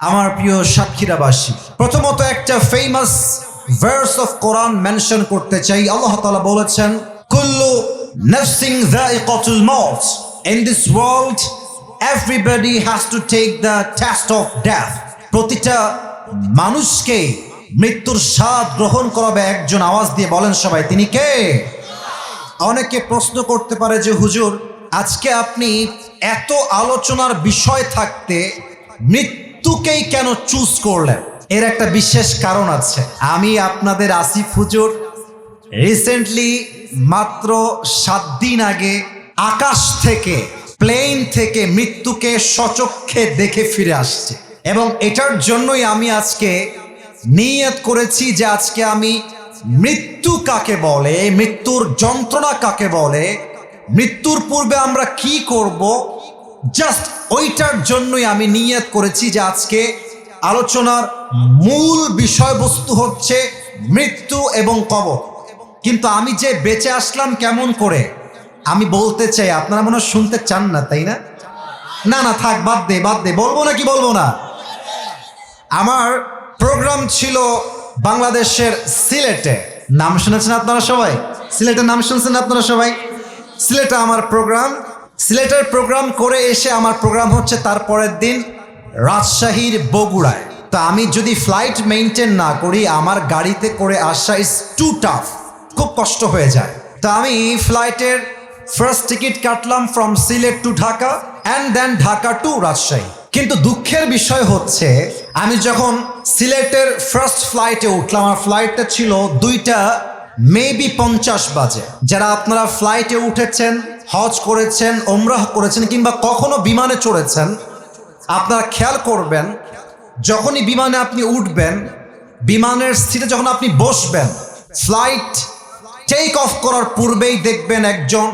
আমার প্রিয় সাক্ষীরাবাসী প্রথমত একটা famous verse of Quran mention করতে চাই। আল্লাহ তাআলা বলেছেন, কুল্লু নাফসিং যায়িকাতুল মাউত in this world everybody has to take the test of death প্রতিটা মানুষকে মৃত্যুর স্বাদ গ্রহণ করাবে একজন আওয়াজ দিয়ে বলেন সবাই, তিনি কে? অনেকে প্রশ্ন করতে পারে যে, হুজুর, আজকে আপনি এত আলোচনার বিষয় থাকতে মৃত্যুকেই কেন চুজ করলেন? এর একটা বিশেষ কারণ আছে। আমি আপনাদের আসিফ হুজুর রিসেন্টলি মাত্র সাত দিন আগে আকাশ থেকে প্লেন থেকে মৃত্যুকে সচক্ষে দেখে ফিরে আসছে। এবং এটার জন্যই আমি আজকে নিয়ত করেছি যে আজকে আমি মৃত্যু কাকে বলে, মৃত্যুর যন্ত্রণা কাকে বলে, মৃত্যুর পূর্বে আমরা কি করব জাস্ট ওইটার জন্যই আমি নিয়ত করেছি যে আজকে আলোচনার মূল বিষয়বস্তু হচ্ছে মৃত্যু এবং কবর। কিন্তু আমি যে বেঁচে আসলাম কেমন করে? আমি বলতে চাই, আপনারা মনে শুনতে চান না, তাই না? না না, থাক, বাদ দে বাদ দে। বলব না কি বলব না? আমার প্রোগ্রাম ছিল বাংলাদেশের সিলেটে। নাম শুনেছেন আপনারা সবাই? সিলেটের নাম শুনছেন আপনারা সবাই? সিলেটে আমার প্রোগ্রাম সিলেটের প্রোগ্রাম করে এসে আমার প্রোগ্রাম হচ্ছে তার পরের দিন রাজশাহীর বগুড়ায়। তা আমি যদি ফ্লাইট মেনটেন না করি, আমার গাড়িতে করে আসা ইজ টু টাফ খুব কষ্ট হয়ে যায়। তা আমি ফ্লাইটের ফার্স্ট টিকিট কাটলাম from Sylhet to Dhaka and then Dhaka to Rajshahi. কিন্তু দুঃখের বিষয় হচ্ছে, আমি যখন সিলেটের ফার্স্ট ফ্লাইটে উঠলাম, আমার ফ্লাইটটা ছিল দুইটা মেবি পঞ্চাশ বাজে। যারা আপনারা ফ্লাইটে উঠেছেন হজ করেছেন ওমরাহ করেছেন কিংবা কখনো বিমানে চড়েছেন, আপনারা খেয়াল করবেন, যখনই বিমানে আপনি উঠবেন, বিমানের সিটে যখন আপনি বসবেন ফ্লাইট টেক অফ করার পূর্বেই দেখবেন একজন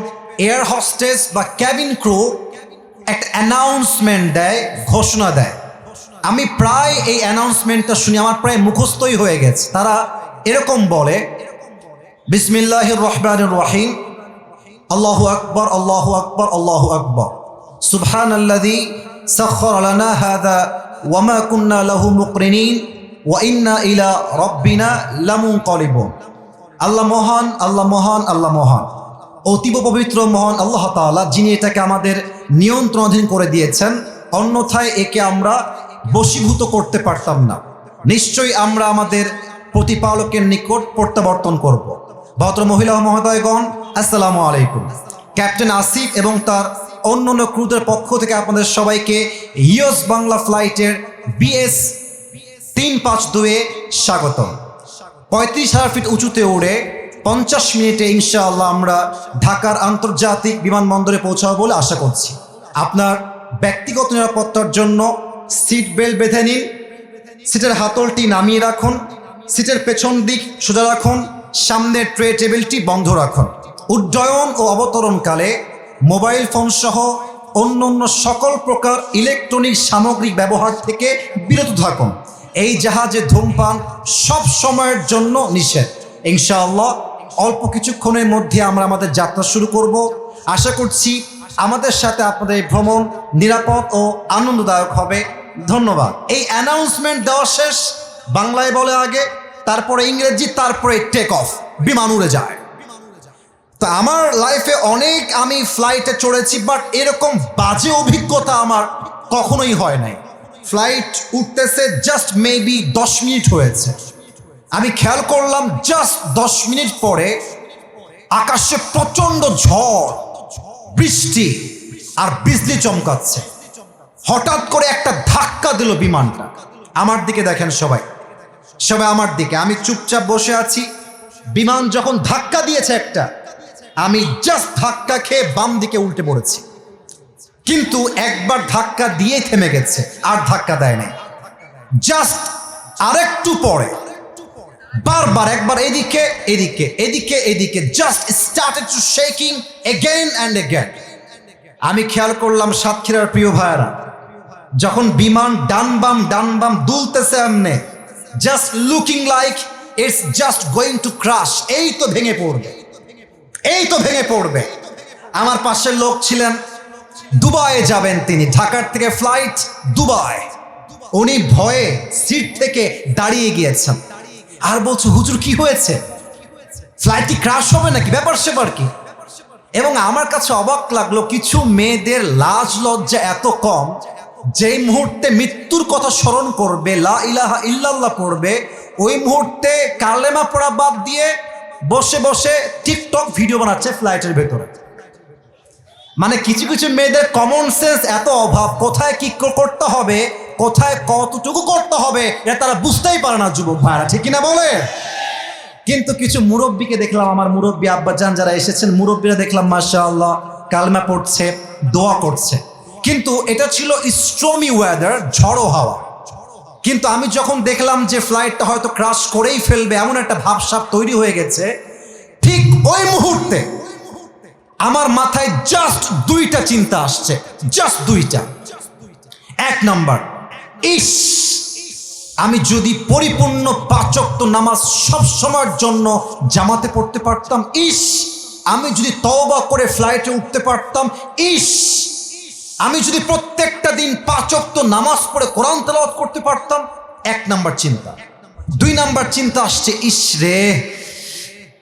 এয়ার হস্টেস বা ক্যাবিন ক্রু একটা অ্যানাউন্সমেন্ট দেয়, ঘোষণা দেয়। আমি প্রায় এই অ্যানাউন্সমেন্টটা শুনি, আমার প্রায় মুখস্থই হয়ে গেছে। তারা এরকম বলে বিসমিল্লাহ রহমান রহিম আল্লাহ আকবর আল্লাহ আকবর আল্লাহ আকবর। সুবহান আল্লাদি সখর আলানা হাদা ওয়ামা কুন্না লাহু মুকরিনিন ওয়া ইন্না ইলা রব্বিনা লামুন কলিবুন আল্লাহ মহান আল্লাহ মহান আল্লাহ মহান। অতীব পবিত্র, মহান আল্লাহ তাআলা যিনি এটাকে আমাদের নিয়ন্ত্রণাধীন করে দিয়েছেন, অন্যথায় একে আমরা বশীভূত করতে পারতাম না। নিশ্চয়ই আমরা আমাদের প্রতিপালকের নিকট প্রত্যাবর্তন করব। ভদ্র মহিলা মহোদয়গণ, আসসালামু আলাইকুম। ক্যাপ্টেন আসিফ এবং তার অন্য অন্য ক্রুদের পক্ষ থেকে আপনাদের সবাইকে ইয়স বাংলা ফ্লাইটের বিএস তিন পাঁচ দুয়ে স্বাগতম। পঁয়ত্রিশ হাজার ফিট উঁচুতে উড়ে পঞ্চাশ মিনিটে ইনশাআল্লাহ আমরা ঢাকার আন্তর্জাতিক বিমানবন্দরে পৌঁছাবো বলে আশা করছি। আপনার ব্যক্তিগত নিরাপত্তার জন্য সিট বেল্ট বেঁধে নিন, সিটের হাতলটি নামিয়ে রাখুন, সিটের পেছন দিক সোজা রাখুন সামনের ট্রে টেবিলটি বন্ধ রাখুন। উড্ডয়ন ও অবতরণকালে মোবাইল ফোন সহ অন্য অন্য সকল প্রকার ইলেকট্রনিক সামগ্রী ব্যবহার থেকে বিরত থাকুন। এই জাহাজে ধূমপান সব সময়ের জন্য নিষেধ। ইনশাআল্লাহ, অল্প কিছুক্ষণের মধ্যে আমরা আমাদের যাত্রা শুরু করব। আশা করছি আমাদের সাথে আপনাদের এই ভ্রমণ নিরাপদ ও আনন্দদায়ক হবে। ধন্যবাদ। এই অ্যানাউন্সমেন্ট দেওয়া শেষ। বাংলায় বলে আগে। তারপরে ইংরেজি, তারপরে টেক অফ বিমান উড়ে যায়। তা আমার লাইফে অনেক আমি ফ্লাইটে চড়েছি বাট এরকম বাজে অভিজ্ঞতা আমার কখনোই হয় নাই। ফ্লাইট উঠতেছে জাস্ট মেবি দশ মিনিট হয়েছে। আমি খেয়াল করলাম জাস্ট দশ মিনিট পরে আকাশে প্রচণ্ড ঝড়, বৃষ্টি আর বিজলি চমকাচ্ছে। হঠাৎ করে একটা ধাক্কা দিল বিমানটা। আমার দিকে দেখেন সবাই। সবাই আমার দিকে। আমি চুপচাপ বসে আছি। বিমান যখন ধাক্কা দিয়েছে একটা, আমি জাস্ট ধাক্কা খেয়ে বাম দিকে উল্টে পড়েছি। কিন্তু একবার ধাক্কা দিয়ে থেমে গেছে, আর ধাক্কা দেয় নাই। জাস্ট আরেকটু পরে, বারবার একবার এদিকে এদিকে এদিকে এদিকে just started to shaking again and again আমি খেয়াল করলাম সাতক্ষীরার প্রিয় ভাইয়েরা, যখন বিমান ডান বাম ডান বাম দুলতেছে এমনে just looking like it's just going to crash এই তো ভেঙে পড়বে। এই তো ভেঙে পড়বে। আমার পাশের লোক ছিলেন, দুবাইয়ে যাবেন তিনি। ঢাকার থেকে ফ্লাইট দুবাই। উনি ভয়ে সিট থেকে দাঁড়িয়ে গিয়েছেন। আর বলছে, হুজুর, কি হয়েছে? ফ্লাইটটি ক্রাশ হবে নাকি? ব্যাপার সেবার কি? এবং আমার কাছে অবাক লাগল, কিছু মেয়েদের লাজ লজ্জা এত কম যেই মুহূর্তে মৃত্যুর কথা স্মরণ করবে, লা ইলাহা ইল্লাল্লাহ পড়বে, ওই মুহূর্তে কালেমা পড়া বাদ দিয়ে বসে বসে টিকটক ভিডিও বানাচ্ছে ফ্লাইটের ভেতরে। মানে কিছু কিছু মেয়েদের কমন সেন্স এত অভাব, কোথায় কি করতে হবে, কোথায় কতটুকু করতে হবে, এটা তারা বুঝতেই পারে না যুবক ভাইরা, ঠিক কিনা বলে? কিন্তু কিছু মুরব্বীকে দেখলাম, আমার মুরব্বী আব্বাজান যারা এসেছেন, মুরব্বীরা দেখলাম মাশা আল্লাহ কালমা পড়ছে, দোয়া করছে। কিন্তু এটা ছিল স্ট্রমি ওয়েদার ঝড়ো হাওয়া। কিন্তু আমি যখন দেখলাম যে ফ্লাইটটা হয়তো ক্রাশ করেই ফেলবে, এমন একটা ভাবসাপ তৈরি হয়ে গেছে, ঠিক ওই মুহূর্তে আমার মাথায় জাস্ট দুইটা চিন্তা আসছে জাস্ট দুইটা। এক নাম্বার, ইস, আমি যদি পরিপূর্ণ পাচক্ত নামাজ সব সময়ের জন্য জামাতে পড়তে পারতাম, ইস, আমি যদি তওবা করে ফ্লাইটে উঠতে পারতাম, ইস আমি যদি প্রত্যেকটা দিন পাচক্ত নামাজ পড়ে কোরআন তেলাওয়াত করতে পারতাম, এক নাম্বার চিন্তা। দুই নাম্বার চিন্তা আসছে, ইস রে,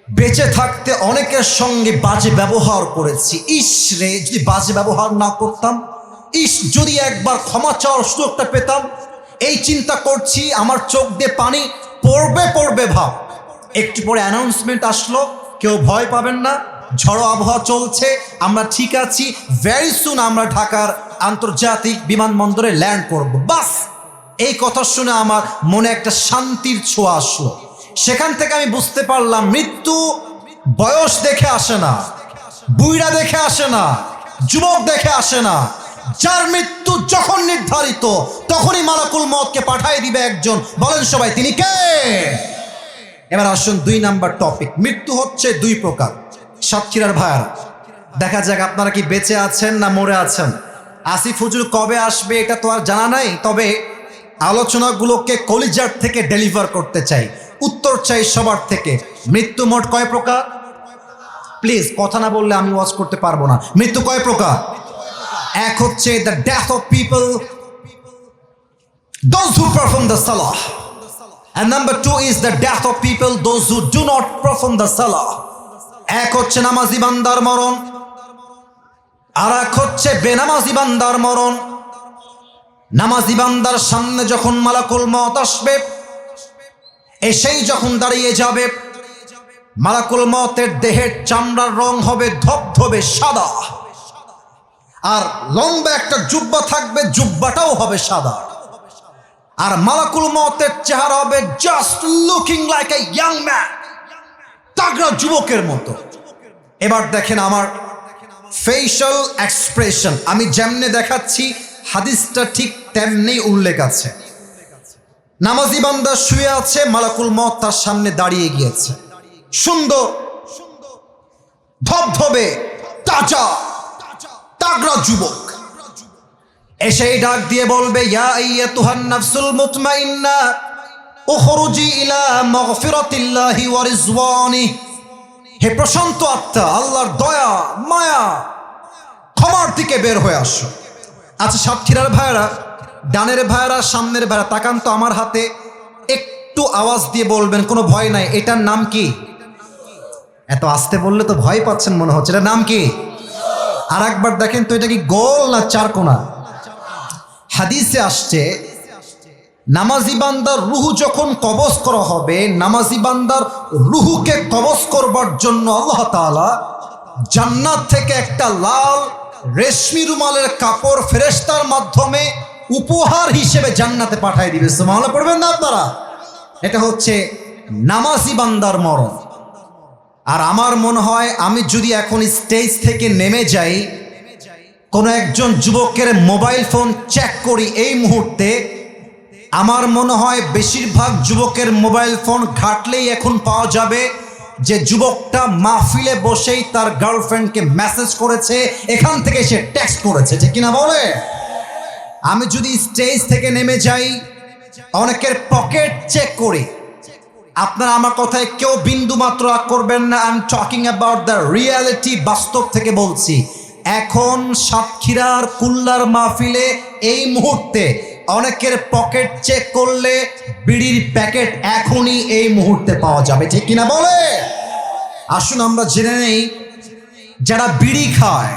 বেঁচে থাকতে অনেকের সঙ্গে বাজে ব্যবহার করেছি। ইস রে, যদি বাজে ব্যবহার না করতাম, ইস, যদি একবার ক্ষমা চাওয়ার সুযোগটা পেতাম, এই চিন্তা করছি, আমার চোখ দিয়ে পানি পড়বে পড়বে, ভাব। একটু পরে অ্যানাউন্সমেন্ট আসলো, কেউ ভয় পাবেন না। ঝড়ো আবহাওয়া চলছে, আমরা ঠিক আছি। ভেরি সুন আমরা ঢাকার আন্তর্জাতিক বিমানবন্দরে ল্যান্ড করব। বাস, এই কথা শুনে আমার মনে একটা শান্তির ছোঁয়া আসলো। সেখান থেকে আমি বুঝতে পারলাম, মৃত্যু বয়স দেখে আসে না বুইরা দেখে আসে না, যুবক দেখে আসে না। যার মৃত্যু যখন নির্ধারিত, তখনই মালাকুল মতকে পাঠিয়ে দিবে একজন। বলেন সবাই, তিনি কে? এবার আসুন দুই নাম্বার টপিক মৃত্যু হচ্ছে দুই প্রকার। সাতক্ষীরার ভাইয়ারা, দেখা যাক আপনারা কি বেঁচে আছেন না মরে আছেন। আসিফ হুজুর কবে আসবে এটা তো আর জানা নাই, তবে আলোচনাগুলোকে কলিজার থেকে ডেলিভার করতে চাই। উত্তর চাই সবার থেকে, মৃত্যু মোট কয় প্রকার? প্লিজ, কথা না বললে আমি ওয়াচ করতে পারব না। মৃত্যু কয় প্রকার? এক হচ্ছে the death of people those who perform the salah. And number two is the death of people those who do not perform the salah. এক হচ্ছে নামাজি বান্দার মরণ, আর এক হচ্ছে বেনামাজি বান্দার মরণ। নামাজি বান্দার সামনে যখন মালাকুল মত আসবে, এসেই যখন দাঁড়িয়ে যাবে, মালাকুল মতের দেহের চামড়ার রং হবে ধবধবে সাদা। আর লম্বা একটা জুব্বা থাকবে, জুব্বাটাও হবে সাদা। আর মালাকুল মতের চেহারা হবে just looking like a young man তাগড়া যুবকের মতো। এবার দেখেন আমার ফেশিয়াল এক্সপ্রেশন আমি যেমনে দেখাচ্ছি, হাদিসটা ঠিক তেমনি উল্লেখ আছে। নামাজি বান্দা শুয়ে আছে, মালাকুল মত তার সামনে দাঁড়িয়ে গিয়েছে। সুন্দর, ধবধবে, তাজা, তাগড়া যুবক। এসেই ডাক দিয়ে বলবে, ইয়া আইয়াতুহান নাফসুল মুতমাইন্না ইলা হে প্রশান্ত আত্মা, আল্লাহর দয়া, মায়া, ক্ষমার দিকে বের হয়ে আসো। আচ্ছা সাতক্ষীরার ভাইরা ডানের ভাইরা সামনের ভাইরা তাকান তো আমার হাতে। একটু আওয়াজ দিয়ে বলবেন, কোনো ভয় নাই। এটার নাম কি? এত আসতে বললে তো ভয় পাচ্ছেন মনে হচ্ছে। এটার নাম কি? আর একবার দেখেন তো এটা কি গোল না চার কোনা? হাদিসে আসছে নামাজি বান্দার রুহু যখন কবজ করা হবে, নামাজি বান্দার রুহুকে কবজ করবার জন্য আল্লাহ তাআলা জান্নাত থেকে একটা লাল রেশমি রুমালের কাপড় ফেরেস্তার মাধ্যমে উপহার হিসেবে জান্নাতে পাঠিয়ে দিবে। সুবহানাল্লাহ, পড়বেন না আপনারা? এটা হচ্ছে নামাজি বান্দার মরণ। আর আমার মনে হয় আমি যদি এখন স্টেজ থেকে নেমে যাই, কোনো একজন যুবকের মোবাইল ফোন চেক করি এই মুহূর্তে আমার মনে হয় বেশিরভাগ যুবকের মোবাইল ফোন ঘাটলেই এখন পাওয়া যাবে যে যুবকটা মাহফিলে বসেই তার গার্লফ্রেন্ডকে মেসেজ করেছে, এখান থেকে সে টেক্সট করেছে, ঠিক কিনা বলে? আমি যদি স্টেজ থেকে নেমে যাই, অনেকের পকেট চেক করি। আপনারা আমার কথায় কেউ বিন্দু মাত্র রাগ করবেন না I am talking about the reality বাস্তব থেকে বলছি। এখন সাতক্ষীরার কুল্লার মাহফিলে এই মুহূর্তে অনেকের পকেট চেক করলে বিড়ির প্যাকেট এখনই এই মুহূর্তে পাওয়া যাবে। ঠিক কিনা বলে? আসুন আমরা জেনে নেই, যারা বিড়ি খায়,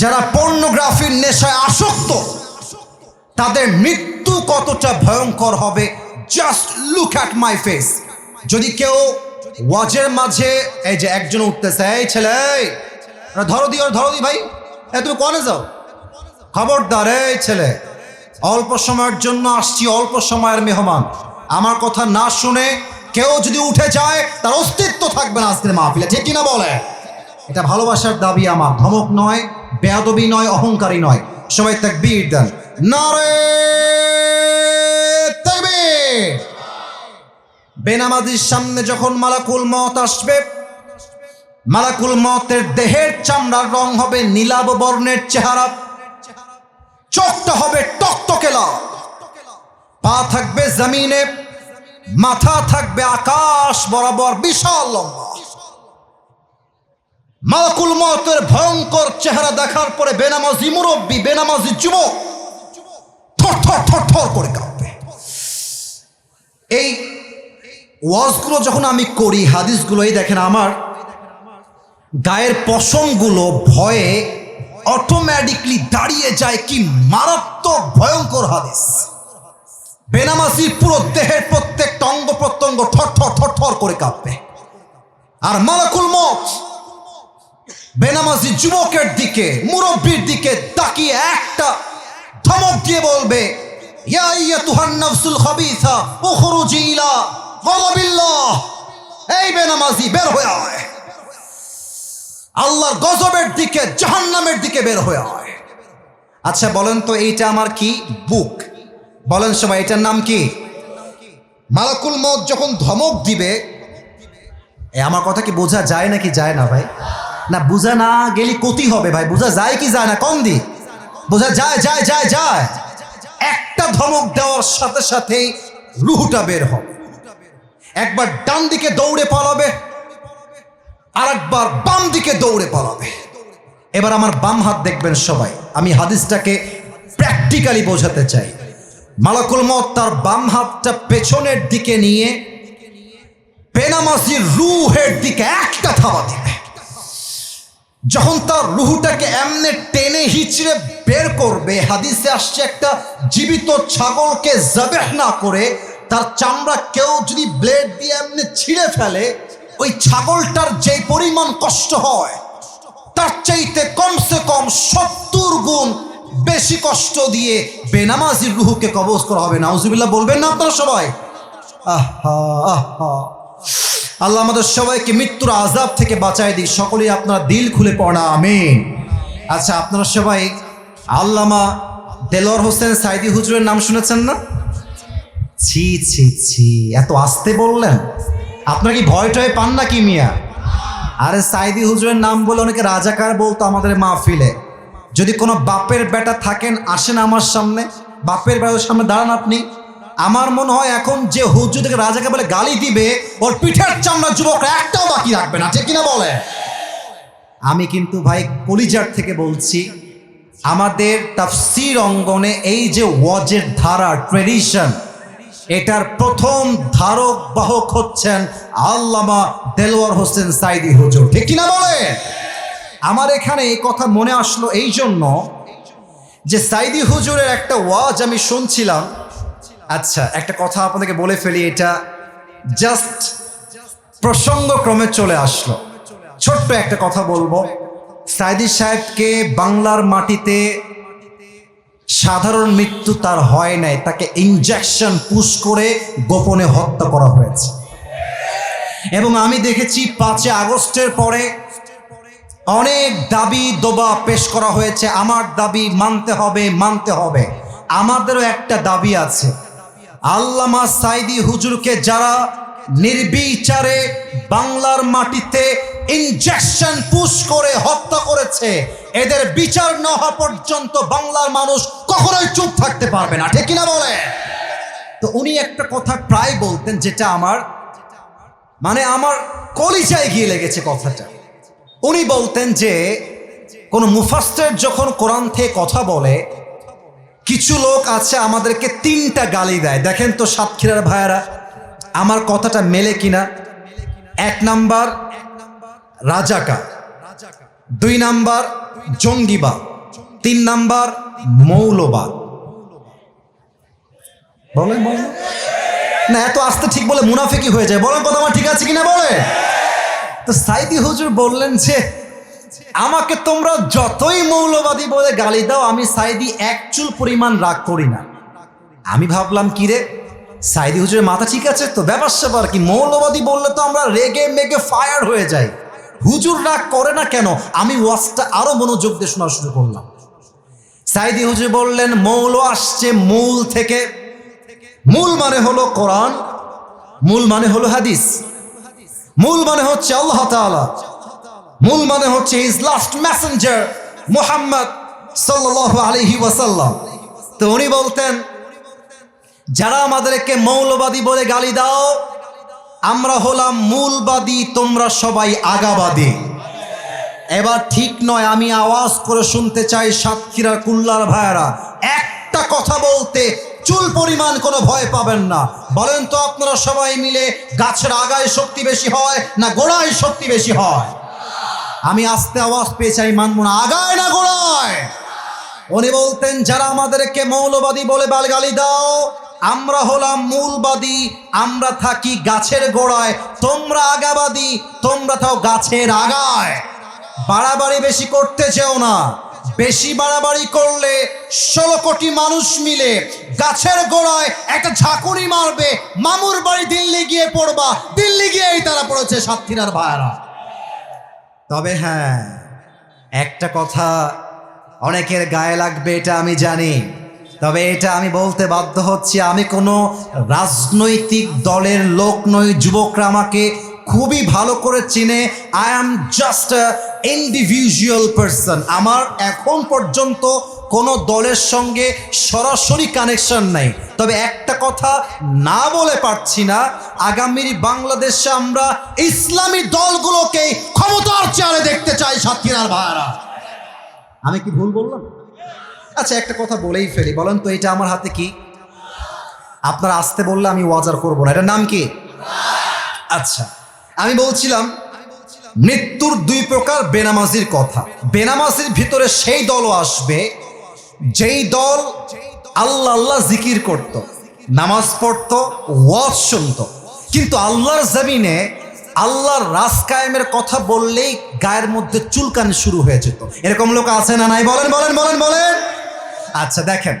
যারা পর্নোগ্রাফির নেশায় আসক্ত, তাদের মৃত্যু কতটা ভয়ঙ্কর হবে? Just look at my face যদি কেউ ওয়াজের মাঝে, এই যে একজন উঠতেছে, এই ছেলে ধরো দি ধরো দি ভাই তুমি কনে যাও? খবরদার, এই ছেলে অল্প সময়ের জন্য আসছি, অল্প সময়ের মেহমান। আমার কথা না শুনে কেউ যদি উঠে যায়, তার অস্তিত্ব থাকবে না আজকের মাহফিলে। ঠিক কিনা বলে? এটা ভালোবাসার দাবি আমার। ধমক নয়, বেয়াদবি নয়, অহংকারী নয়। সবাই তাকবীর দেন। নারে বেনামাজির সামনে যখন মালাকুল মত আসবে, মালাকুল মতের দেহের চামড়ার রং হবে নীলাভ বর্ণের চেহারা। চোখটা হবে টকটকে লাল। পা থাকবে জমিনে, মাথা থাকবে আকাশ বরাবর বিশাল লম্বা। মালাকুল মতের ভয়ঙ্কর চেহারা দেখার পরে বেনামাজি মুরব্বী, বেনামাজি যুবক থর থর থর থর করে কাঁপবে এই ওয়াজগুলো যখন আমি করি, হাদিসগুলো, এই দেখেন আমার গায়ের পশমগুলো ভয়ে অটোমেটিকলি দাঁড়িয়ে যায় কি মারাত্মক ভয়ঙ্কর হাদিস। বেনামাজির পুরো দেহের প্রত্যেকটা অঙ্গ প্রত্যঙ্গ ঠর ঠর ঠর করে কাঁপবে আর মালাকুল মত বেনামাজি যুবকের দিকে, মুরব্বীর দিকে তাকিয়ে একটা ধমক দিয়ে বলবে এই বেনামাজি বের হয়ে আল্লাহর গজবের দিকে, জাহান্নামের দিকে বের হয়ে হয় আচ্ছা বলেন তো এইটা আমার কি? বুক। বলেন সবাই, এটার নাম কি? মালাকুল মত যখন ধমক দিবে, এ, আমার কথা কি বোঝা যায় নাকি যায় না ভাই? না, বোঝা না গেলে ক্ষতি হবে ভাই, বোঝা যায় কি যায় না, কম দি। বোঝা যায় যায় যায় যায়। একটা ধমক দেওয়ার সাথে সাথেই রুহুটা বের হবে। একবার ডান দিকে দৌড়ে পালাবে আর একবার বাম দিকে দৌড়ে পালাবে। এবার আমার বাম হাত দেখবেন সবাই। আমি হাদিসটাকে প্র্যাকটিক্যালি বোঝাতে চাই। মালাকুল মত তার বাম হাতটা পেছনের দিকে নিয়ে বেনামাজির রুহের দিকে একটা থাবা দিবে। যখন তার রুহুটাকে এমনে টেনে হিচড়ে বের করবে, হাদিসে আসছে একটা জীবিত ছাগলকে জবেহ না করে তার চামড়া কেউ যদি ব্লেড দিয়ে এমনি ছিঁড়ে ফেলে ওই ছাগলটার যে পরিমাণ কষ্ট হয়, তার চাইতে কমসে কম সত্তর গুণ বেশি কষ্ট দিয়ে বেনামাজির রুহুকে কবজ করা হবে। নাউজুবিল্লাহ, বলবেন না আপনারা সবাই? আহা আহা। আল্লাহ আমাদের সবাইকে মৃত্যুর আজাব থেকে বাঁচায় দিই সকলেই আপনারা দিল খুলে পড়া, আমিন। আচ্ছা আপনারা সবাই আল্লামা দেলোয়ার হোসেন সাইদি হুজুরের নাম শুনেছেন না? ছি ছি ছি, এত আসতে বললেন? আপনার কি ভয় টয় পান না কি মিয়া? আরে সাইদি হুজুরের নাম বলে অনেকে রাজাকার বলতো আমাদের মাহফিলে। যদি কোনো বাপের বেটা থাকেন, আসেন আমার সামনে। বাপের বেটার সামনে দাঁড়ান আপনি। আমার মনে হয় এখন যে হুজুর থেকে রাজাকে বলে গালি দিবে, ওর পিঠের চামড়া যুবকরা একটাও বাকি রাখবে না, ঠিক কিনা বলে? আমি কিন্তু ভাই কলিজার থেকে বলছি, আমাদের তাফসির অঙ্গনে এই যে ওয়াজের ধারা ট্রেডিশন এটার প্রথম ধারক বাহক হচ্ছেন আল্লামা দেলোয়ার হোসেন সাইদি হুজুর। ঠিক কিনা বলে? আমার এখানে এই কথা মনে আসলো এই জন্য যে সাইদি হুজুরের একটা ওয়াজ আমি শুনছিলাম। আচ্ছা একটা কথা আপনাদেরকে বলে ফেলি, এটা জাস্ট প্রসঙ্গক্রমে চলে আসলো। ছোট্ট একটা কথা বলব। সাইদি সাহেবকে বাংলার মাটিতে সাধারণ মৃত্যু তার হয় নাই, তাকে ইনজেকশন পুশ করে গোপনে হত্যা করা হয়েছে। এবং আমি দেখেছি পাঁচে আগস্টের পরে অনেক দাবি দোবা পেশ করা হয়েছে, আমার দাবি মানতে হবে মানতে হবে। আমাদেরও একটা দাবি আছে, আল্লামা সাইদি হুজুরকে যারা নির্বিচারে বাংলার মাটিতে ইনজেকশন পুশ করে হত্যা করেছে, এদের বিচার না হওয়া পর্যন্ত বাংলার মানুষ কখনোই চুপ থাকতে পারবে না, ঠিক কিনা বলে? তো উনি একটা কথা প্রায় বলতেন, যেটা আমার মানে আমার কলিজায় গিয়ে লেগেছে কথাটা। উনি বলতেন যে, কোন মুফাস্টের যখন কোরআন থেকে কথা বলে, কিছু লোক আছে আমাদেরকে তিনটা গালি দেয়। দেখেন তো সাতক্ষীরার ভাইয়ারা, আমার কথাটা মেলে কিনা? এক নাম্বার রাজাকা দুই নাম্বার জঙ্গিবা তিন নাম্বার মৌলবাদ। বলেন বলেন। না, এত আস্তে ঠিক বলে মুনাফিকি হয়ে যায়। বলেন কথা আমার ঠিক আছে কিনা বলে? তো সাইদি হুজুর বললেন যে, আমাকে তোমরা যতই মৌলবাদী বলে গালি দাও, আমি সাইদি এক পরিমাণ রাগ করি না। আমি ভাবলাম, কি রে? সাইদি হুজুরের মাথা ঠিক আছে তো? ব্যাপার স্যাপার কি? মৌলবাদী বললে তো আমরা রেগে মেগে ফায়ার হয়ে যাই। হুজুর রাগ করে না কেন? আমি ওয়াজটা আরও মনোযোগ দিয়ে শোনা শুরু করলাম। সাইদি হুজুর বললেন, মৌল আসছে মূল থেকে। মূল মানে হলো কোরআন, মূল মানে হলো হাদিস। মূল মানে হচ্ছে আল্লাহ তাআলা। মূল মানে হচ্ছে ইজ লাস্ট মেসেঞ্জার মোহাম্মদ সাল্লাল্লাহু আলাইহি ওয়াসাল্লাম। তো উনি বলতেন, যারা আমাদেরকে মৌলবাদী বলে গালি দাও, আমরা হলাম মূলবাদী, তোমরা সবাই আগাবাদী। এবার ঠিক নয়, আমি আওয়াজ করে শুনতে চাই সাতক্ষীরার কুল্লার ভাইয়ারা। একটা কথা বলতে চুল পরিমাণ কোনো ভয় পাবেন না। বলেন তো আপনারা সবাই মিলে গাছের আগায় শক্তি বেশি হয় না গোড়ায় শক্তি বেশি হয়? আমি আস্তে আওয়াজ পেয়ে চাই, মানবো না। আগায় না গোড়ায়? উনি বলতেন, যারা আমাদেরকে মৌলবাদী বলে বালগালি দাও, আমরা হলাম মূলবাদী, আমরা থাকি গাছের গোড়ায়, তোমরা আগাবাদী, তোমরা থাও গাছের আগায়। বাড়াবাড়ি বেশি করতে চেও না। বেশি বাড়াবাড়ি করলে ষোলো কোটি মানুষ মিলে গাছের গোড়ায় একটা ঝাঁকুনি মারবে, মামুর বাড়ি দিল্লি গিয়ে পড়বা, দিল্লি গিয়েই তারা পড়েছে সাতক্ষীরার ভাইয়ারা। তবে হ্যাঁ একটা কথা অনেকের গায়ে লাগবে, এটা আমি জানি। তবে এটা আমি বলতে বাধ্য হচ্ছি, আমি কোনো রাজনৈতিক দলের লোক নই, যুবকরা আমাকে খুবই ভালো করে চিনে I am just individual person আমার এখন পর্যন্ত কোনো দলের সঙ্গে সরাসরি কানেকশন নাই। তবে একটা কথা না বলে পারছি না, আগামীর বাংলাদেশে আমরা ইসলামী দলগুলোকে ক্ষমতার চেয়ারে দেখতে চাই সাতক্ষীরার ভাইয়ারা। আমি কি ভুল বললাম? আচ্ছা একটা কথা বলেই ফেলি। বলেন তো, এটা আমার হাতে কি? আপনারা আসতে বললে আমি ওয়াজার করব না। এটার নাম কি? আচ্ছা। আমি বলছিলাম, মৃত্যুর দুই প্রকার বেনামাজির কথা। বেনামাজির ভিতরে সেই দলও আসবে, যেই দল আল্লাহ আল্লাহ জিকির করত, নামাজ পড়তো, ওয়াজ শুনত। কিন্তু আল্লাহর জমিনে আল্লাহর রাস কায়েমের কথা বললেই গায়ের মধ্যে চুলকানি শুরু হয়ে যেত। এরকম লোক আছে না নাই? বলেন বলেন বলেন বলেন। আচ্ছা দেখেন,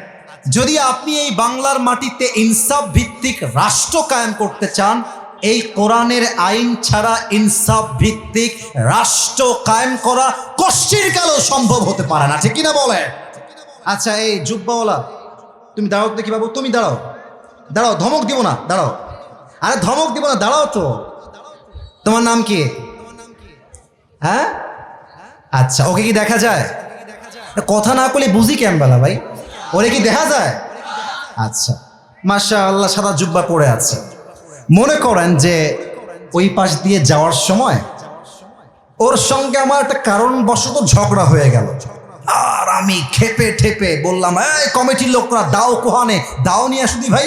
যদি আপনি এই বাংলার মাটিতে ইনসাফ ভিত্তিক রাষ্ট্র কায়েম করতে চান এই কোরআনের আইন ছাড়া ইনসাফ ভিত্তিক রাষ্ট্র কায়েম করা কষ্টের কালেও সম্ভব হতে পারে না, ঠিক কিনা বলে? আচ্ছা এই জুব্বাওয়ালা, তুমি দাঁড়াও দেখি বাবু, তুমি দাঁড়াও। দাঁড়াও, ধমক দিব না, দাঁড়াও। আরে ধমক দিব না, দাঁড়াও তো। তোমার নাম কি? হ্যাঁ? আচ্ছা ওকে কি দেখা যায়? কথা না করলে বুঝি কেন বেলা ভাই? ওরে কি দেখা যায়? আচ্ছা মাসা আল্লাহ সাদা জুব্বা পড়ে আছে। মনে করেন যে ওই পাশ দিয়ে যাওয়ার সময় ওর সঙ্গে আমার একটা কারণবশত ঝগড়া হয়ে গেল। আর আমি খেপে ঠেপে বললাম, এই কমিটির লোকরা, দাও কোহানে, দাও নিয়ে আসুদি ভাই।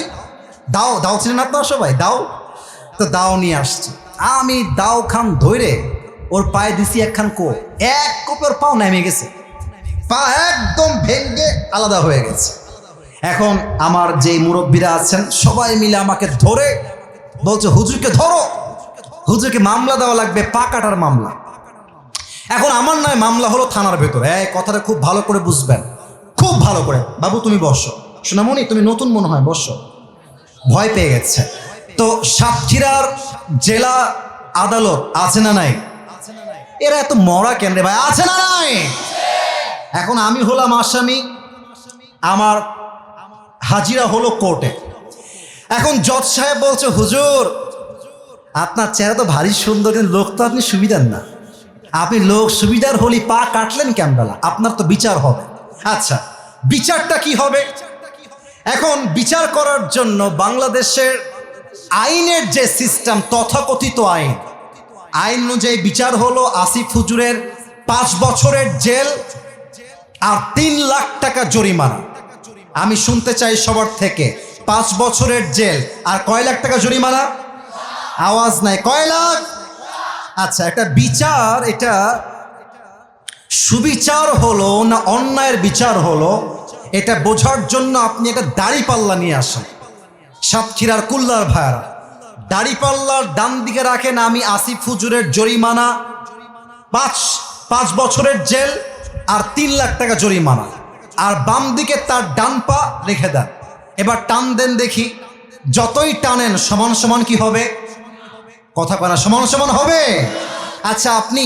দাও দাও ছিলেন আপনারা সবাই, দাও। তো দাও নিয়ে আসছে। আমি দাও খান ধরে ওর পায়ে দিছি একখান কো এক কোপে ওর পাও নেমে গেছে। পা একদম ভেঙ্গে আলাদা হয়ে গেছে। এখন আমার যে মুরব্বীরা আছেন, সবাই মিলে আমাকে ধরে বলছে, হুজুরকে ধরো। হুজুরকে মামলা দেওয়া লাগবে পা কাটার মামলা। এখন আমার নয় মামলা হলো থানার ভেতরে। এই কথাটা খুব ভালো করে বুঝবেন। খুব ভালো করে। বাবু, তুমি বসো। সোনামণি, তুমি নতুন মনে হয়, বসো। ভয় পেয়ে গেছে। তো সাতক্ষীরার জেলা আদালত আছে না নাই? এরা এত মরা কেন রে ভাই? আছে না নাই? এখন আমি হলাম আসামি, আমার হাজিরা হলো কোর্টে। এখন জজ সাহেব বলছে, হুজুর, আপনার চেহারা তো ভারী সুন্দর কিন্তু লোক তো আপনি সুবিধার না। আপনি লোক সুবিধার হলি পা কাটলেন ক্যাম্বেলা আপনার তো বিচার হবে। আচ্ছা বিচারটা কি হবে? এখন বিচার করার জন্য বাংলাদেশের আইনের যে সিস্টেম, তথাকথিত আইন আইন অনুযায়ী বিচার হলো আসিফ হুজুরের পাঁচ বছরের জেল আর তিন লাখ টাকা জরিমানা। আমি শুনতে চাই সবার থেকে পাঁচ বছরের জেল। আর কয় লাখ টাকা জরিমানা? আওয়াজ নাই। কয় লাখ? আচ্ছা একটা বিচার, এটা সুবিচার হলো না অন্যায়ের বিচার হলো? এটা বোঝার জন্য আপনি একটা দাড়ি পাল্লা নিয়ে আসেন। সাতক্ষীরার কুল্লার ভাইয়ারা। দাড়ি পাল্লার ডান দিকে রাখেন আমি আসিফ হুজুরের জরিমানা। পাঁচ পাঁচ বছরের জেল আর তিন লাখ টাকা জরিমানা। আর বাম দিকে তার ডান পা রেখে দেন। এবার টান দেন দেখি। যতই টানেন, সমান সমান কি হবে? কথা কয় না, সমান সমান হবে? আচ্ছা আপনি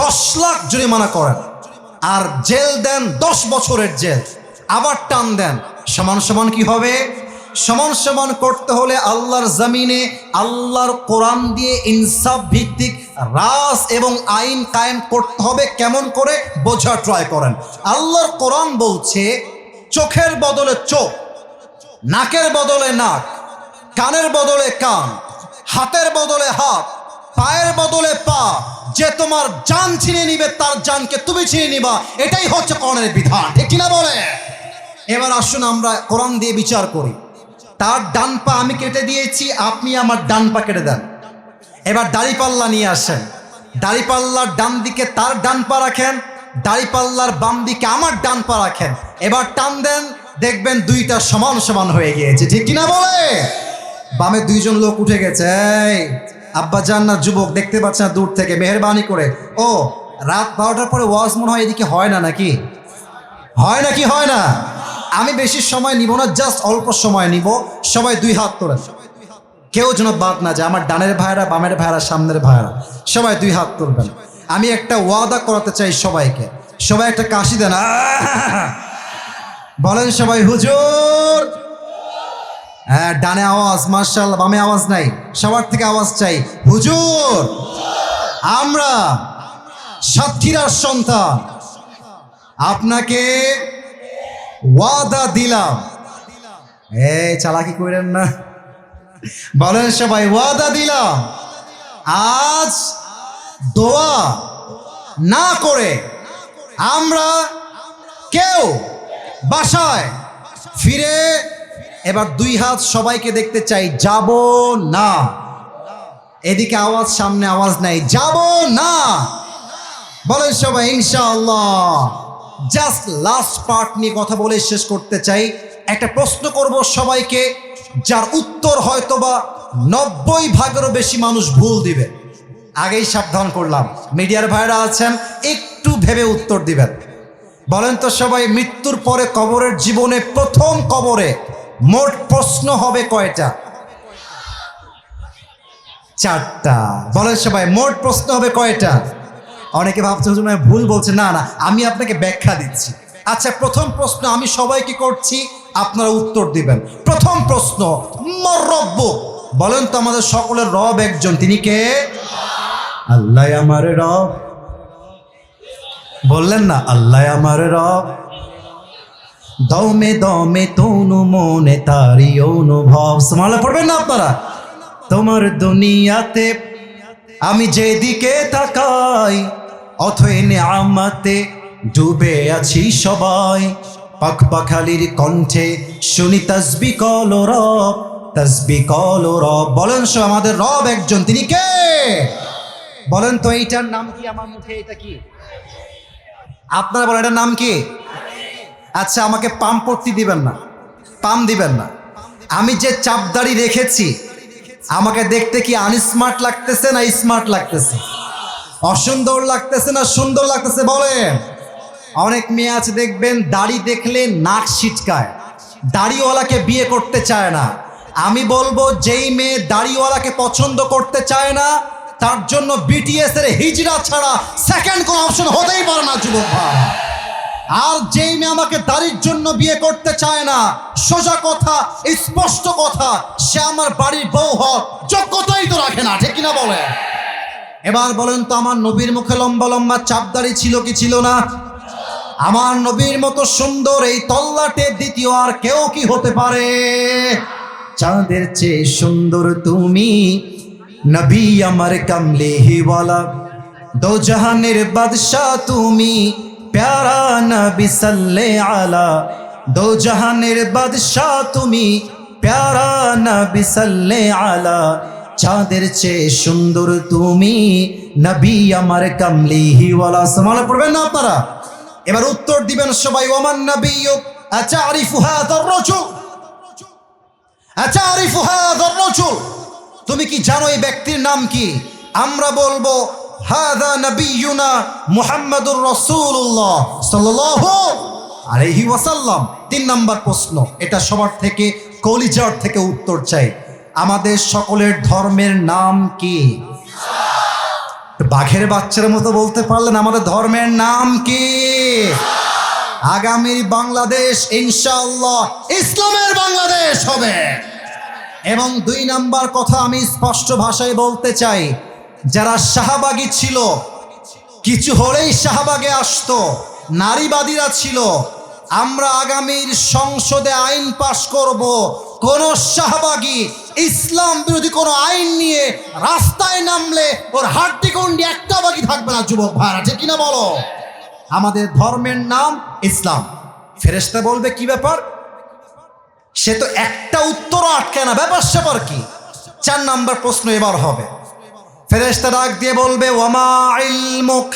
দশ লাখ জরিমানা করেন, আর জেল দেন দশ বছরের জেল, আবার টান দেন, সমান সমান কি হবে? সমান সমান করতে হলে আল্লাহর জমিনে, আল্লাহর কোরআন দিয়ে ইনসাফ ভিত্তিক রাস এবং আইন কায়েম করতে হবে, কেমন করে? বোঝা ট্রাই করেন। আল্লাহর কোরআন বলছে, চোখের বদলে চোখ নাকের বদলে নাক, কানের বদলে কান, হাতের বদলে হাত, পায়ের বদলে পা, যে তোমার জান ছিনে নিবে, তার জানকে তুমি ছিনিয়ে নিবা। এটাই হচ্ছে কোরআনের বিধান, ঠিক কিনা বলে? এবার আসুন আমরা কোরআন দিয়ে বিচার করি। তার ডান পা আমি কেটে দিয়েছি, আপনি আমার ডান পা কেটে দেন। এবার দাড়িপাল্লা নিয়ে আসেন। দাড়িপাল্লার ডান দিকে তার ডান পা রাখেন, দাড়িপাল্লার বাম দিকে আমার ডান পা রাখেন। এবার টান দেন দেখবেন দুইটা সমান সমান হয়ে গিয়েছে। ঠিক কিনা বলে? বামে দুইজন লোক উঠে গেছে। আব্বা জান্নার যুবক, দেখতে পাচ্ছে না দূর থেকে, মেহরবানি করে। ও, রাত বারোটার পরে ওয়াজ মনে হয় এদিকে হয় না নাকি? হয় নাকি হয় না? আমি বেশি সময় নিব না, জাস্ট অল্প সময় নিব। সবাই দুই হাত তোলেন। কেউ যেন বাদ না যায়, আমার ডানের ভাইরা বামের ভাইরা সামনের ভাইরা সবাই দুই হাত তুলবেন। আমি একটা ওয়াদা করাতে চাই সবাইকে। সবাই একটা কাশি দেন! বলেন সবাই, হুজুর। হ্যাঁ ডানে আওয়াজ মার্শাল বামে আওয়াজ নাই, সবার থেকে আওয়াজ চাই। হুজুর, আমরা সাতক্ষীরার সন্তান। আপনাকে ওয়াদা দিলাম। এই, চালাকি করেন না। বলেন সবাই, ওয়াদা দিলাম। আজ দোয়া না করে আমরা কেউ বাসায় ফিরে এবার দুই হাত সবাইকে দেখতে চাই, যাব না। এদিকে আওয়াজ, সামনে আওয়াজ নাই, যাব না। বলেন সবাই, ইনশাআল্লাহ। জাস্ট লাস্ট পার্ট নিয়ে কথা বলে শেষ করতে চাই। একটা প্রশ্ন করব সবাইকে, যার উত্তর হয়তোবা নব্বই ভাগেরও বেশি মানুষ ভুল দিবে। আগেই সাবধান করলাম। মিডিয়ার ভাইরা আছেন, একটু ভেবে উত্তর দিবেন। বলেন তো সবাই, মৃত্যুর পরে কবরের জীবনে প্রথম কবরে মোট প্রশ্ন হবে কয়টা? চারটা। বলেন সবাই, মোট প্রশ্ন হবে কয়টা? অনেকে ভাবছে ভুল বলছে। না না, আমি আপনাকে ব্যাখ্যা দিচ্ছি। আচ্ছা প্রথম প্রশ্ন আমি সবাইকে করছি, আপনারা উত্তর দিবেন। প্রথম প্রশ্ন মরব্ব বলেন তো আমাদের সকলের রব একজন, তিনি কে? আল্লাহ আমার রব। বললেন না, আল্লাহ আমার রব। দমে দমে তনু মনে তারি অনুভব। সমালা পড়বেন না আপনারা? তোমার দুনিয়াতে আমি যেদিকে তাকাই, অথই আমাতে ডুবে আছি সবাই। পাখ পাখালির কণ্ঠে শুনি তসবি কল রব, তসবি কল রব। বলেন সো আমাদের রব একজন, তিনি কে? বলেন তো, এইটার নাম কি আমার মুখে? এটা কি? আপনারা বলেন, এটার নাম কি? আচ্ছা আমাকে পাম পড়তে দিবেন না। পাম দিবেন না। আমি যে চাপদাড়ি রেখেছি, আমাকে দেখতে কি আনস্মার্ট লাগতেছে না স্মার্ট লাগতেছে? অসুন্দর লাগতেছে না সুন্দর লাগতেছে? বলেন। অনেক মেয়ে আছে, দেখবেন দাড়ি দেখলে নাক ছিটকায়। দাড়িওয়ালাকে বিয়ে করতে চায় না। আমি বলব, যেই মেয়ে দাড়িওয়ালাকে পছন্দ করতে চায় না তার জন্য বিটিএস এর হিজড়া ছাড়া সেকেন্ড কোনো অপশন হতেই পারে না, যুবক ভাই। আর যেই মেয়ে আমাকে দাড়ির জন্য বিয়ে করতে চায় না, সোজা কথা, স্পষ্ট কথা, সে আমার বাড়ির বউ হক, যোগ্যতাই তো রাখে না, ঠিক কিনা বলে? এবার বলেন তো, আমার নবীর মুখে লম্বা লম্বা চাপ দাড়ি ছিল কি ছিল না? আমার নবীর মতো সুন্দর এই তল্লাটে দ্বিতীয় আর কেউ কি হতে পারে? চাঁদের চেয়ে সুন্দর তুমি নবী আমার কামলে হিওয়ালা দো জাহানের বাদশাহ তুমি, প্যারা নবী সাল্লে আলা। দো জাহানের বাদশাহ তুমি, প্যারা নবী সাল্লে আলা। চাঁদের চেয়ে সুন্দর তুমি, নবী আমার কামলিহি ওয়ালা। সমালা পড়বেন না আপনারা? এবার উত্তর দিবেন সবাই, ওমান নবী আচ্ছা আরিফু হাদার রজুল। আচ্ছা আরিফু হাদার রজুল। তুমি কি জানো এই ব্যক্তির নাম কি? আমরা বলব, হাদা নবিয়ুনা মুহাম্মাদুর রাসূলুল্লাহ সাল্লাল্লাহু আলাইহি ওয়াসাল্লাম। তিন নাম্বার প্রশ্ন, এটা সবার থেকে, কলিজার থেকে উত্তর চাই। আমাদের সকলের ধর্মের নাম কি? বাঘের বাচ্চার মতো বলতে পারলেন, আমাদের ধর্মের নাম কি? আগামী বাংলাদেশ ইনশাআল্লাহ, ইসলামের বাংলাদেশ হবে। এবং দুই নাম্বার কথা আমি স্পষ্ট ভাষায় বলতে চাই। যারা শাহবাগী ছিল, কিছু হলেই শাহবাগে আসতো, নারীবাদীরা ছিল, আমরা আগামীর সংসদে আইন পাশ করব। কোন শাহবাগী ইসলাম বিরোধী কোন আইন নিয়ে রাস্তায় নামলে ওর হাড্ডি গন্ডি একটা বাকি থাকবে না, যুবক ভাইরা, ঠিক কিনা বলো? আমাদের ধর্মের নাম ইসলাম। ফেরেশতা বলবে, কি ব্যাপার? সে তো একটা উত্তরও আটকে না ব্যাপার স্যাপার কি? চার নাম্বার প্রশ্ন এবার হবে। ফেরেশতা ডাক দিয়ে বলবে ওয়ামা ইলমুক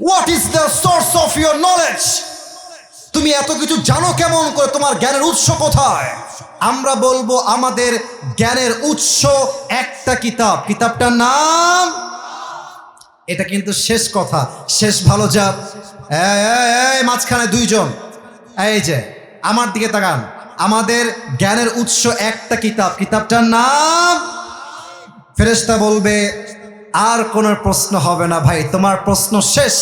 what is the source of your knowledge? তুমি এত কিছু জানো কেমন করে? তোমার জ্ঞানের উৎস কোথায়? আমরা বলব আমাদের জ্ঞানের উৎস একটা কিতাব। কিতাবটার নাম? এটা কিন্তু শেষ কথা। শেষ ভালো এই, মাঝখানে দুইজন। এই যে আমার দিকে তাকান। আমাদের জ্ঞানের উৎস একটা কিতাব। কিতাবটার নাম? ফেরেশতা বলবে, আর কোনো প্রশ্ন হবে না ভাই, তোমার প্রশ্ন শেষ।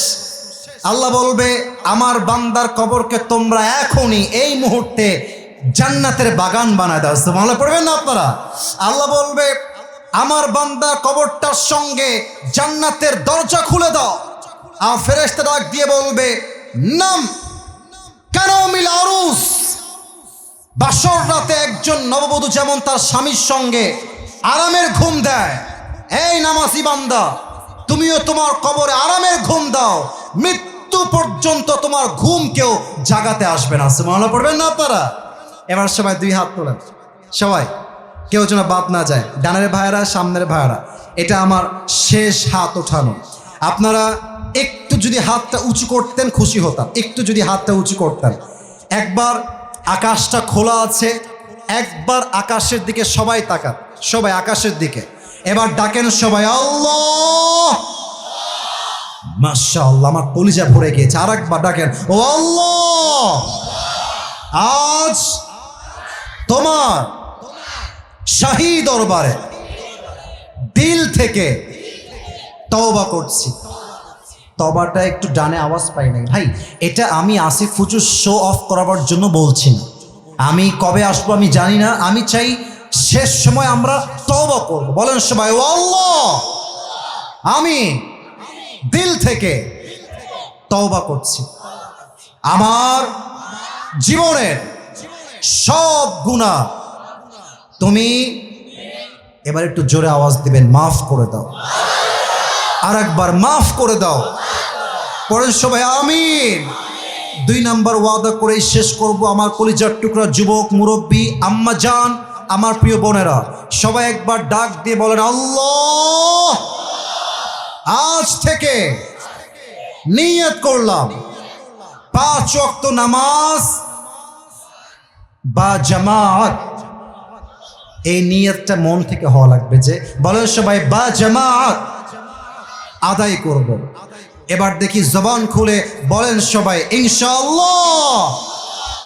আল্লাহ বলবে, আমার বান্দার কবরকে তোমরা এখনই এই মুহূর্তে জান্নাতের বাগান বানায় দাও। সুবহানাল্লাহ, পড়বেন না আপনারা? আল্লাহ বলবে, আমার বান্দার কবরটার সঙ্গে জান্নাতের দরজা খুলে দাও। আর ফেরেশতা ডাক দিয়ে বলবে, নাম, কেন মিল আরুস? বাসর রাতে একজন নববধূ যেমন তার স্বামীর সঙ্গে আরামের ঘুম দেয়, এই নামাজি বান্দা, তুমিও তোমার কবরে আরামের ঘুম দাও। মৃত্যু পর্যন্ত তোমার ঘুম কেউ জাগাতে আসবে না। সুমানা পড়বেন না আপনারা? এবার সবাই দুই হাত তোলেন। সবাই, কেউ যেন বাদ না যায়। ডানের ভাইয়েরা, সামনের ভাইয়েরা, এটা আমার শেষ হাত ওঠানো। আপনারা একটু যদি হাতটা উঁচু করতেন, খুশি হতাম। একটু যদি হাতটা উঁচু করতেন। একবার আকাশটা খোলা আছে। একবার আকাশের দিকে সবাই তাকান। সবাই আকাশের দিকে। এবার ডাকেন সবাই, আল্লাহ! মাশাআল্লাহ, আমার কলিজা ভরে গিয়েছে। আর একবার ডাকেন, ও আল্লাহ! আজ তোমার শাহী দরবারে দিল থেকে তওবা করছি। তবাটা একটু ডানে আওয়াজ পাই নাই। ভাই, এটা আমি আসিফ ফুচু শো অফ করাবার জন্য বলছি না। আমি কবে আসব আমি জানি না। আমি চাই শেষ সময় আমরা তওবা করব। বলেন সবাই আমি দিল থেকে তওবা করছি। আমার জীবনের সব গুণা তুমি এবার একটু জোরে আওয়াজ দিবেন, মাফ করে দাও। আর একবার মাফ করে দাও। পরের সবাই আমিন। দুই নাম্বার ওয়াদা করেই শেষ করব আমার কলিজার টুকরা যুবক, মুরব্বী, আম্মা জান, আমার প্রিয় বোনেরা। সবাই একবার ডাক দিয়ে বলেন, আল্লাহ, আজ থেকে নিয়ত করলাম। পাঁচ ওয়াক্ত নামাজ বা জামাত। এই নিয়তটা মন থেকে হওয়া লাগবে যে, বলেন সবাই, বা জামাত। আদায় করব। এবার দেখি জবান খুলে বলেন সবাই ইনশাআল্লাহ।